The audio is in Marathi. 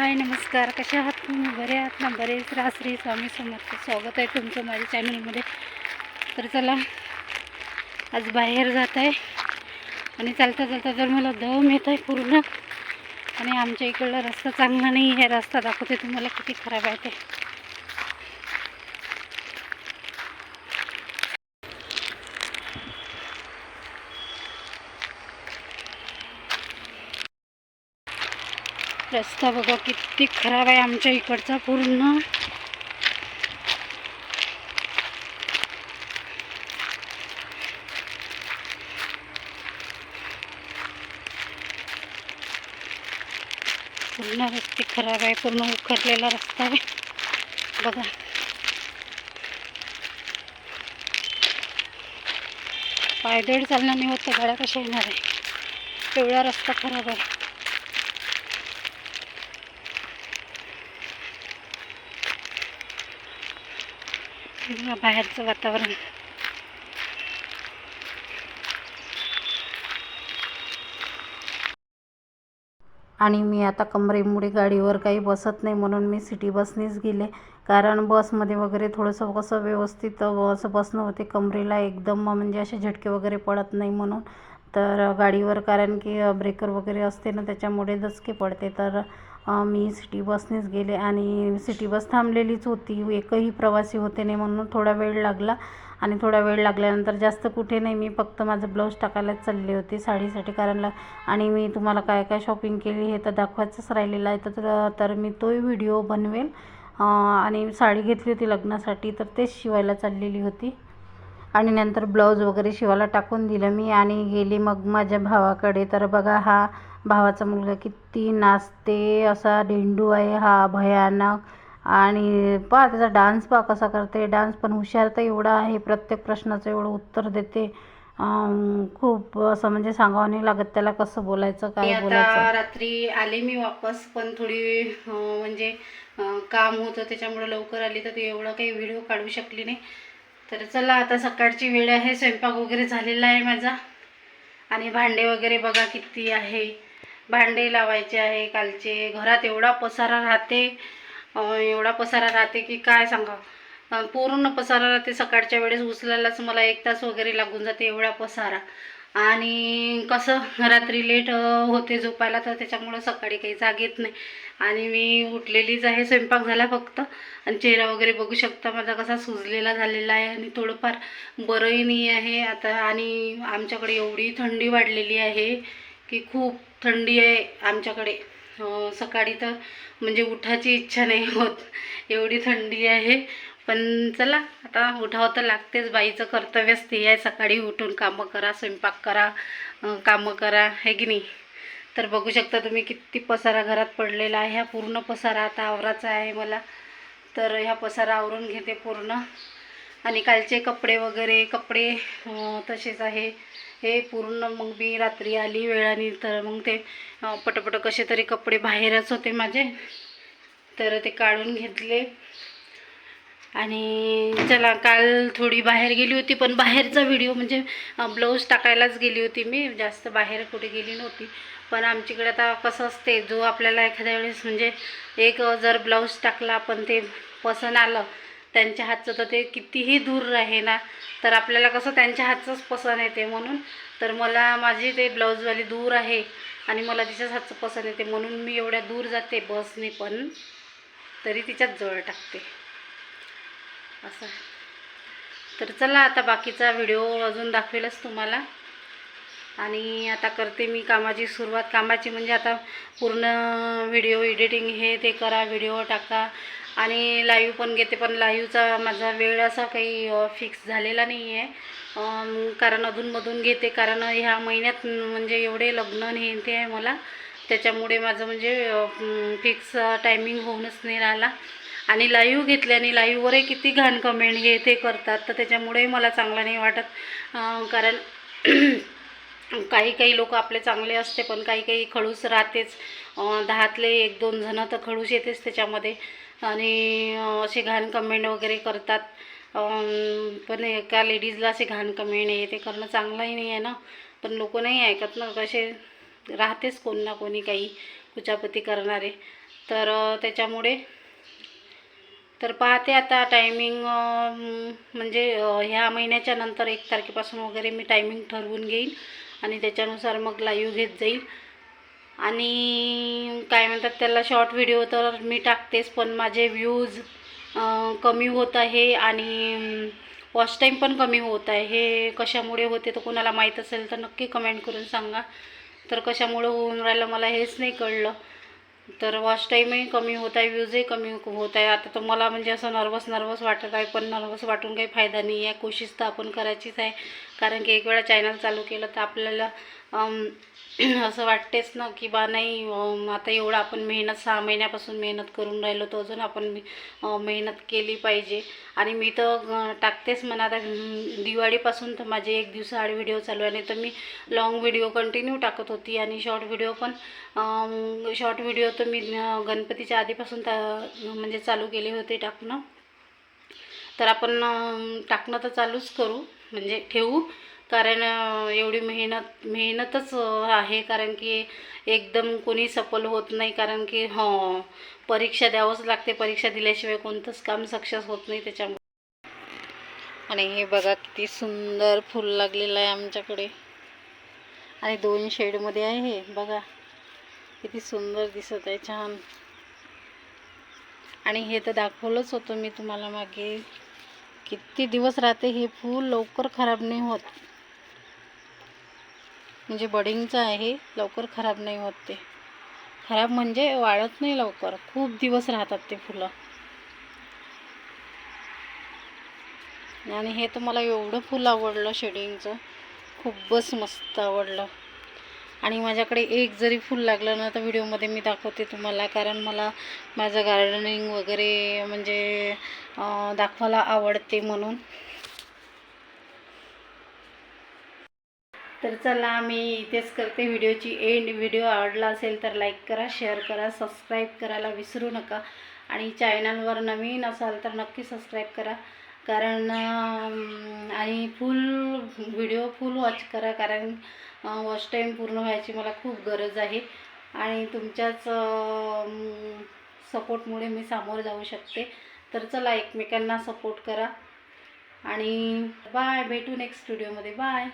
हाय नमस्कार. कशा आहात तुम्ही? बरे आहात ना? बरेच राश्री स्वामी समर्थ. स्वागत आहे तुमचं माझ्या चॅनलमध्ये तर चला आज बाहेर जात आहे. आणि चालता चालता जर मला दम येत आहे पूर्ण आणि आमच्या इकडला रस्ता चांगला नाही आहे. रस्ता दाखवते तुम्हाला किती खराब आहे ते. रस्ता बघा किती खराब आहे आमच्या इकडचा पूर्ण. पूर्ण रस्ते खराब आहे पूर्ण उखरलेला रस्ता आहे. बघा. पायदळ चालणं नाही होत गाड्या कशा येणार आहे? एवढा रस्ता खराब आहे. बघा बाहेरचं वातावरण. आणि मी आता कमरेमुळे गाडीवर काही बसत नाही म्हणून मी सिटी बसनेच गेले. कारण बसमध्ये वगैरे थोडंसं कसं व्यवस्थित असं बसणं होते कमरेला एकदम म्हणजे असे झटके वगैरे पडत नाही म्हणून. तर गाडीवर कारण की ब्रेकर वगैरे असते ना त्याच्यामुळे दचके पडते. तर मी सिटी बसनेच गेले आणि सिटी बस थांबलेलीच होती. एकही प्रवासी होते नाही म्हणून थोडा वेळ लागला. आणि थोडा वेळ लागल्यानंतर जास्त कुठे नाही मी फक्त माझं ब्लाऊज टाकायलाच चालले होते साडीसाठी. कारण ला आणि मी तुम्हाला काय काय शॉपिंग केली हे तर दाखवायचंच राहिलेलं आहे. तर तर मी तोही व्हिडिओ बनवेल. आणि साडी घेतली होती लग्नासाठी तर तेच शिवायला चाललेली होती. आणि नंतर ब्लाऊज वगैरे शिवायला टाकून दिलं मी आणि गेली मग माझ्या भावाकडे. तर बघा हा भावाचा मुलगा किती नाचते असा ढेंडू आहे हा भयानक. आणि पहा त्याचा डान्स पहा कसा करते. डान्स पण हुशार तर एवढा आहे प्रत्येक प्रश्नाचं एवढं उत्तर देते. खूप असं म्हणजे सांगावं नाही लागत त्याला कसं बोलायचं काय बोलायचं. रात्री आले मी वापस पण थोडी म्हणजे काम होतं त्याच्यामुळे लवकर आली तर ते एवढं काही व्हिडिओ काढू शकली नाही. तर चला आता सकाळची वेळ आहे स्वयंपाक वगैरे झालेला आहे माझा. आणि भांडे वगैरे बघा किती आहे. भांडे लावायचे आहे कालचे. घरात एवढा पसारा राहते. एवढा पसारा राहते की काय सांगा. पूर्ण पसारा राहते सकाळच्या वेळेस. उचलायलाच मला एक तास वगैरे लागून जाते एवढा पसारा. आणि कसं रात्री लेट होते झोपायला तर त्याच्यामुळं सकाळी काही जाग येत नाही. आणि मी उठलेलीच आहे स्वयंपाक झाला फक्त. आणि चेहरा वगैरे बघू शकता माझा कसा सुजलेला झालेला आहे. आणि थोडंफार बरंही नाही आहे. आता आणि आमच्याकडे एवढी थंडी वाढलेली आहे की खूप थंडी आहे आमच्याकडे. सकाळी तर म्हणजे उठायची इच्छा नाही होत. एवढी थंडी आहे. पण चला आता उठावं तर लागतेच बाईचं कर्तव्यच ते आहे सकाळी उठून कामं करा स्वयंपाक करा कामं करा है की नाही? तर बघू शकता तुम्ही किती पसारा घरात पडलेला आहे. ह्या पूर्ण पसारा आता आवराचा आहे मला. तर ह्या पसारा आवरून घेते पूर्ण. आणि कालचे कपडे वगैरे कपडे तसेच आहे. हे पूर्ण मग मी रात्री आली वेळाने तर मग ते पटपट कसे तरी कपडे बाहेरच होते माझे. तर ते काढून घेतले. आणि चला काल थोडी बाहेर गेली होती पण बाहेरचा व्हिडिओ म्हणजे ब्लाऊज टाकायलाच गेली होती मी. जास्त बाहेर कुठे गेली नव्हती. पण आमच्याकडे आता कसं असते जो आपल्याला एखाद्या वेळेस म्हणजे एक जर ब्लाऊज टाकला पण ते पसंत आलं त्यांच्या हातचं तर ते कितीही दूर राहे ना तर आपल्याला कसं त्यांच्या हातचंच पसंत येते म्हणून. तर मला माझी ते ब्लाऊजवाली दूर आहे आणि मला तिच्याच हातचं पसंत येते म्हणून मी एवढ्या दूर जाते बसने पण. तरी तिच्याच जवळ टाकते. असं. तर चला आता बाकीचा व्हिडिओ अजून दाखवेलच तुम्हाला. आणि आता करते मी कामाची सुरुवात. कामाची म्हणजे आता पूर्ण व्हिडिओ एडिटिंग हे ते करा व्हिडिओ टाका. आणि लाईव्ह पण घेते पण लाईव्हचा माझा वेळ असा काही फिक्स झालेला नाही आहे कारण अधूनमधून घेते कारण ह्या महिन्यात म्हणजे एवढे लग्न आणि हे ते आहे मला. त्याच्यामुळे माझं म्हणजे फिक्स टायमिंग होऊनच नाही राहिला. आणि लाईव्ह घेतल्याने लाईव्हवरही किती घाण कमेंट हे ते करतात. तर त्याच्यामुळेही मला चांगलं नाही वाटत. कारण काही काही लोक आपले चांगले असते पण काही काही खडूस राहतेच. दहातले एक दोन जणं तर खडूस येतेच त्याच्यामध्ये. आणि असे घाण कमेंट वगैरे करतात. पण एका लेडीजला असे घाण कमेंट हे ते करणं चांगलंही नाही आहे ना. पण लोक नाही ऐकत ना. कसे राहतेच कोण ना कोणी काही कुचापती करणारे. तर त्याच्यामुळे तर पाहते आता टायमिंग म्हणजे ह्या महिन्याच्या नंतर एक तारखेपासून वगैरे मी टायमिंग ठरवून घेईन आणि त्याच्यानुसार मग लाईव्ह घेत जाईल. आणि काय म्हणतात त्याला शॉर्ट व्हिडिओ तर मी टाकतेच पण माझे व्ह्यूज कमी होत आहे आणि वॉच टाईम पण कमी होत आहे. हे कशामुळे होते तर कोणाला माहीत असेल तर नक्की कमेंट करून सांगा. तर कशामुळे होऊन राहिलं मला हेच नाही कळलं. तर वॉच टाईमही कमी होत आहे व्ह्यूजही कमी होत आहे. आता तर मला म्हणजे असं नर्वस नर्वस वाटत आहे पण नर्वस वाटून काही फायदा नाही आहे कोशिश तर आपण करायचीच आहे. कारण की एक वेळा चॅनल चालू केलं तर आपल्याला असं वाटतेच ना की बा नाही आता एवढं आपण मेहनत सहा महिन्यापासून मेहनत करून राहिलो तर अजून आपण मेहनत केली पाहिजे. आणि मी तर टाकतेच म्हणा आता दिवाळीपासून तर माझे एक दिवसाआड व्हिडिओ चालू आहे. नाही तर मी लाँग व्हिडिओ कंटिन्यू टाकत होती आणि शॉर्ट व्हिडिओ पण शॉर्ट व्हिडिओ तर मी गणपतीच्या आधीपासून त्या म्हणजे चालू केले होते टाकणं. तर आपण टाकणं तर चालूच करू म्हणजे ठेवू. कारण एवढी मेहनत मेहनतच आहे. कारण की एकदम कोणी सफल होत नाही. कारण की हो परीक्षा द्यावंच लागते. परीक्षा दिल्याशिवाय कोणतंच काम सक्सेस होत नाही त्याच्यामुळे. आणि हे बघा किती सुंदर फूल लागलेलं आहे आमच्याकडे. आणि दोन शेडमध्ये आहे हे बघा. किती सुंदर दिसत आहे छान. आणि हे तर दाखवलंच होतं मी तुम्हाला मागे. किती दिवस राहते हे फूल लवकर खराब नाही होत. म्हणजे बडिंगचं आहे लवकर खराब नाही होत ते. खराब म्हणजे वाळत नाही लवकर खूप दिवस राहतात ते फुलं. आणि हे तर मला एवढं फुल आवडलं शेडिंगचं खूपच मस्त आवडलं. आणि माझ्याकडे एक जरी फूल लागलं ना तर व्हिडिओमध्ये मी दाखवते तुम्हाला कारण मला माझं गार्डनिंग वगैरे म्हणजे दाखवायला आवडते म्हणून. तर चला मी इथेच करते व्हिडिओची एंड व्हिडिओ आवडला असेल तर लाईक करा शेअर करा सबस्क्राईब करायला विसरू नका. आणि चॅनलवर नवीन असाल तर नक्की सबस्क्राईब करा. कारण आणि फुल व्हिडिओ फुल वॉच करा कारण वॉच टाईम पूर्ण व्हायची मला खूप गरज आहे. आणि तुमच्याच सपोर्टमुळे मी सामोरं जाऊ शकते. तर चला एकमेकांना सपोर्ट करा. आणि बाय भेटू नेक्स्ट व्हिडिओमध्ये बाय